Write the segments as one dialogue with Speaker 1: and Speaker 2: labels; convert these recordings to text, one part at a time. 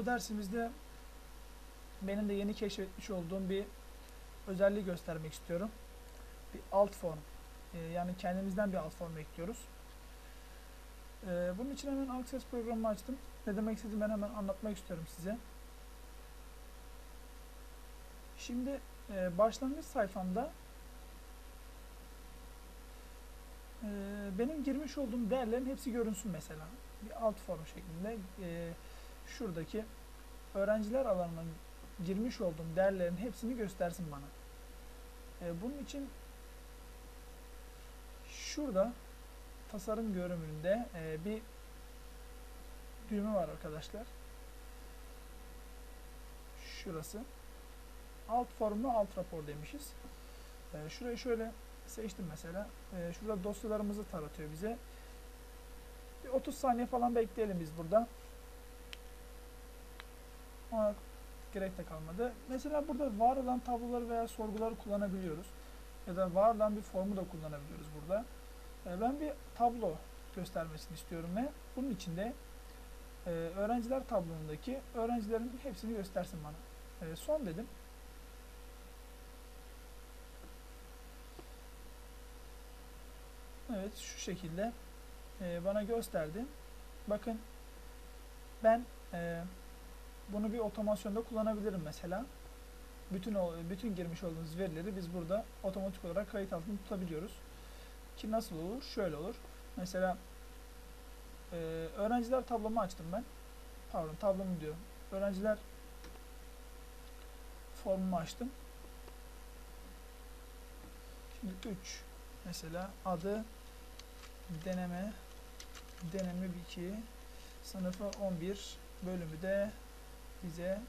Speaker 1: bu dersimizde benim de yeni keşfetmiş olduğum bir özelliği göstermek istiyorum. Bir alt form. Ee, yani kendimizden bir alt form ekliyoruz. Ee, bunun için hemen Access programını açtım. Ne demek istediğimi ben hemen anlatmak istiyorum size. Şimdi e, başlangıç sayfamda e, benim girmiş olduğum değerlerin hepsi görünsün mesela. Bir alt form şeklinde e, şuradaki öğrenciler alanına girmiş olduğum değerlerin hepsini göstersin bana. E, bunun için şurada tasarım görünümünde e, bir düğme var arkadaşlar. Şurası. Alt formlu alt rapor demişiz. E, şurayı şöyle seçtim mesela. E, şurada dosyalarımızı taratıyor bize. Bir 30 saniye falan bekleyelim biz burada. Ona gerek de kalmadı. Mesela burada var olan tabloları veya sorguları kullanabiliyoruz. Ya da var olan bir formu da kullanabiliyoruz burada. E, ben bir tablo göstermesini istiyorum ve bunun içinde e, öğrenciler tablonundaki öğrencilerin hepsini göstersin bana. E, son dedim. Evet şu şekilde bana gösterdi. Bakın ben e, bunu bir otomasyonda kullanabilirim mesela. Bütün bütün girmiş olduğunuz verileri biz burada otomatik olarak kayıt altında tutabiliyoruz. Ki nasıl olur? Şöyle olur. Mesela e, öğrenciler tablomu açtım ben. Pardon tablomu diyorum. Öğrenciler formumu açtım. Şimdi 3 mesela adı deneme deneme 2 sınıfı 11 bölümü de bize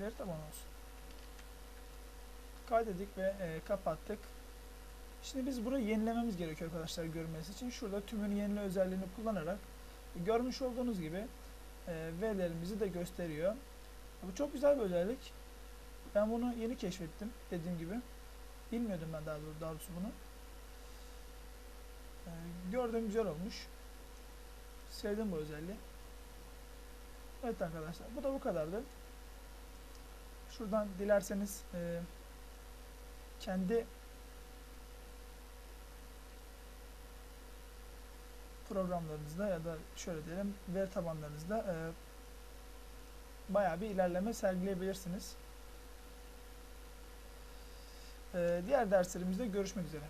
Speaker 1: veri tabanı olsun. Kaydedik ve e, kapattık. Şimdi biz burayı yenilememiz gerekiyor arkadaşlar görmesi için. Şurada tümünü yenile özelliğini kullanarak görmüş olduğunuz gibi e, verilerimizi de gösteriyor. Bu çok güzel bir özellik. Ben bunu yeni keşfettim dediğim gibi. Bilmiyordum ben daha doğrusu, daha doğrusu bunu. E, gördüğüm güzel olmuş. Sevdim bu özelliği. Evet arkadaşlar bu da bu kadardı. Şuradan dilerseniz e, kendi programlarınızda ya da şöyle diyelim veri tabanlarınızda e, bayağı bir ilerleme sergileyebilirsiniz. E, diğer derslerimizde görüşmek üzere.